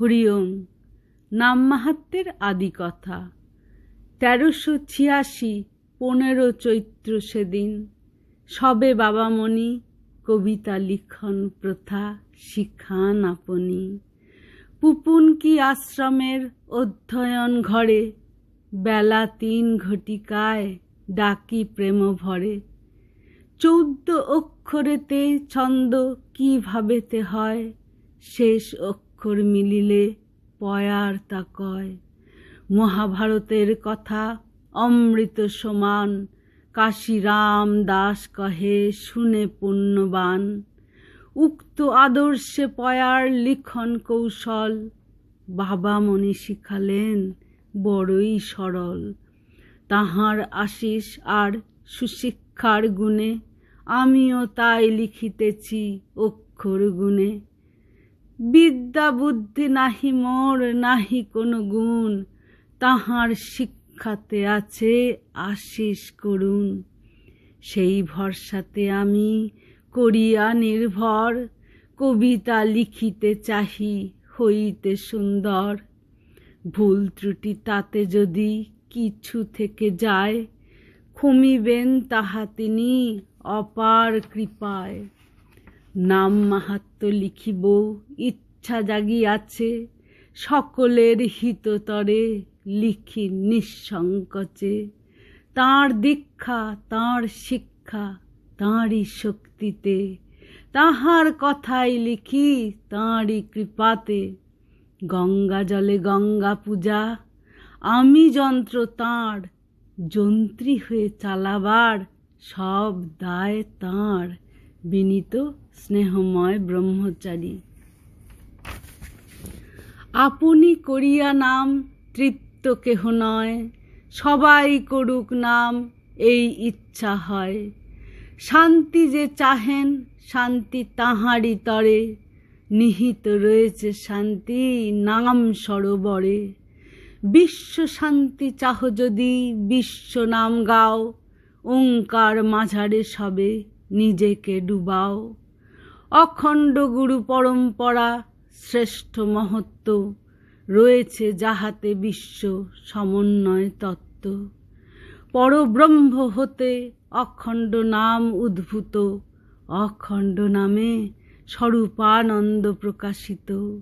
হরিওম। নাম মাহাত্মের আদি কথা। তেরোশো ছিয়াশি পনেরো চৈত্র সেদিন সবে বাবামণি কবিতা লিখন প্রথা শিখান আপনি। পুপুন কি আশ্রমের অধ্যয়ন ঘরে? বেলা তিন ঘটিকায় ডাকি প্রেম ভরে। চৌদ্দ অক্ষরেতে ছন্দ কি ভাবেতে হয়? শেষ অক্ষর মিলিলে পয়ার তা কয়। মহাভারতের কথা অমৃত সমান, কাশিরাম দাস কহে শুনে পুণ্যবান। উক্ত আদর্শে পয়ার লিখন কৌশল, বাবা মনি শিখালেন বড়ই সরল। তাহার আশিস আর সুশিক্ষার গুণে, আমিও তাই লিখিতেছি অক্ষর গুণে। বিদ্যা বুদ্ধি নাহি, মোর নাহি কোনো গুণ। তাহার শিক্ষাতে আছে আশিস করুন সেই ভরসাতে আমি করিয়া নির্ভর, কবিতা লিখিতে চাহি হইতে সুন্দর। ভুল ত্রুটি তাতে যদি কিছু থেকে যায় ক্ষমিবেন তাহা তিনি অপার কৃপায়। নাম মাহাত্ম লিখিব, ইচ্ছা জাগিয়াছে, সকলের হিততরে লিখি নিঃসংকোচে। তাঁর দীক্ষা, তাঁর শিক্ষা, তাঁরই শক্তিতে। তাহার কথাই লিখি, তাঁরই কৃপাতে। গঙ্গা জলে গঙ্গা পূজা, আমি যন্ত্র তাঁর, যন্ত্রী হয়ে চালাবার সব দায় তাঁর। বিনীত, স্নেহময়, ব্রহ্মচারী। আপনি করিয়া নাম তৃপ্ত কেহ নয়, সবাই করুক নাম এই ইচ্ছা হয়। শান্তি যে চাহেন, শান্তি তাহারই তরে। নিহিত রয়েছে শান্তি নাম সরোবরে। বিশ্ব শান্তি চাহ যদি, বিশ্ব নাম গাও, ওঙ্কার মাঝারে সবে। নিজেকে ডুবাও। অখণ্ড গুরু পরম্পরা, শ্রেষ্ঠ মহত্ব রয়েছে যাহাতে বিশ্ব সমন্বয় তত্ত্ব। পরব্রহ্ম হতে অখণ্ড নাম উদ্ভূত, অখণ্ড নামে স্বরূপানন্দ প্রকাশিত।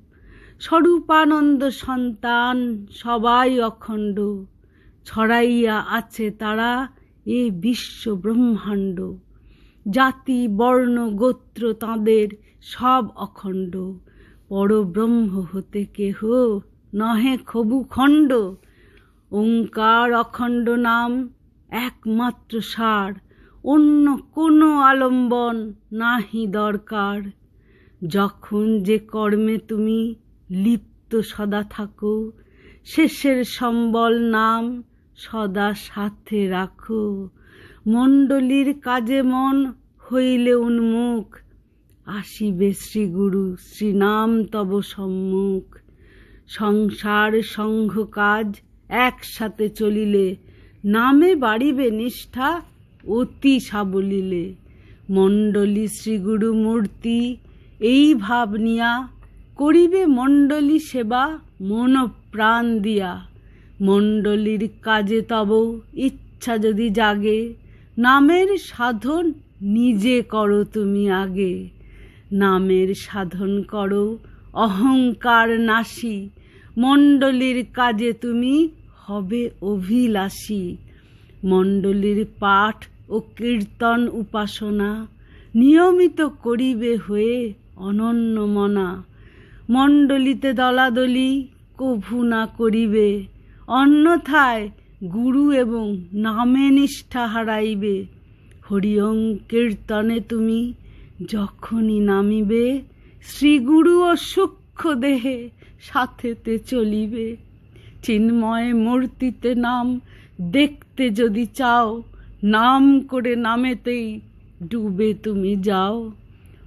স্বরূপানন্দ সন্তান সবাই অখণ্ড, ছড়াইয়া আছে তারা এ বিশ্ব ব্রহ্মাণ্ড। জাতি, বর্ণ, গোত্র তাঁদের সব অখণ্ড। পরব্রহ্ম হতে কেহ নহে খবু খণ্ড। ওঙ্কার অখণ্ড নাম একমাত্র সার। অন্য কোনো আলম্বন নাহি দরকার। যখন যে কর্মে তুমি লিপ্ত সদা থাকো, শেষের সম্বল নাম সদা সাথে রাখো। মণ্ডলীর কাজে মন হইলে উন্মুখ। আসিবে শ্রীগুরু, শ্রীনাম তব সম্মুখ। সংসার, সংঘ, কাজ একসাথে চলিলে, নামে বাড়িবে নিষ্ঠা, অতি সাবলিলে। মণ্ডলী শ্রীগুরু মূর্তি, এই ভাব নিয়া করিবে মণ্ডলী সেবা মন প্রাণ দিয়া। মণ্ডলীর কাজে তব ইচ্ছা যদি জাগে নামের সাধন নিজে করো তুমি আগে। নামের সাধন করো, অহংকার নাশি। মণ্ডলীর কাজে তুমি হবে অভিলাষী। মণ্ডলীর পাঠ ও কীর্তন উপাসনা নিয়মিত করিবে হয়ে অনন্য মনা। মণ্ডলীতে দলাদলি কভু না করিবে, অন্যথায় গুরু এবং নামে নিষ্ঠা হারাইবে। হরিওং কীর্তনে তুমি যখনই নামিবে শ্রীগুরু ও সূক্ষ্ম দেহে সাথেতে চলিবে। চিন্ময় মূর্তিতে নাম, দেখতে যদি চাও, নাম করে নামেতেই ডুবে তুমি যাও।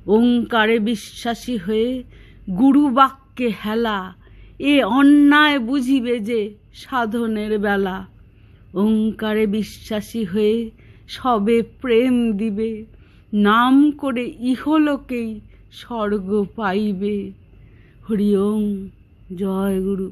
ওঙ্কারে বিশ্বাসী হয়ে গুরু বাক্যে হেলা, এ অন্যায় বুঝিবে যে সাধনের বেলা। ওঙ্কারে বিশ্বাসী হয়ে সবে প্রেম দিবে, নাম করে ইহলোকেই স্বর্গ পাইবে। হরি ওম, জয় গুরু।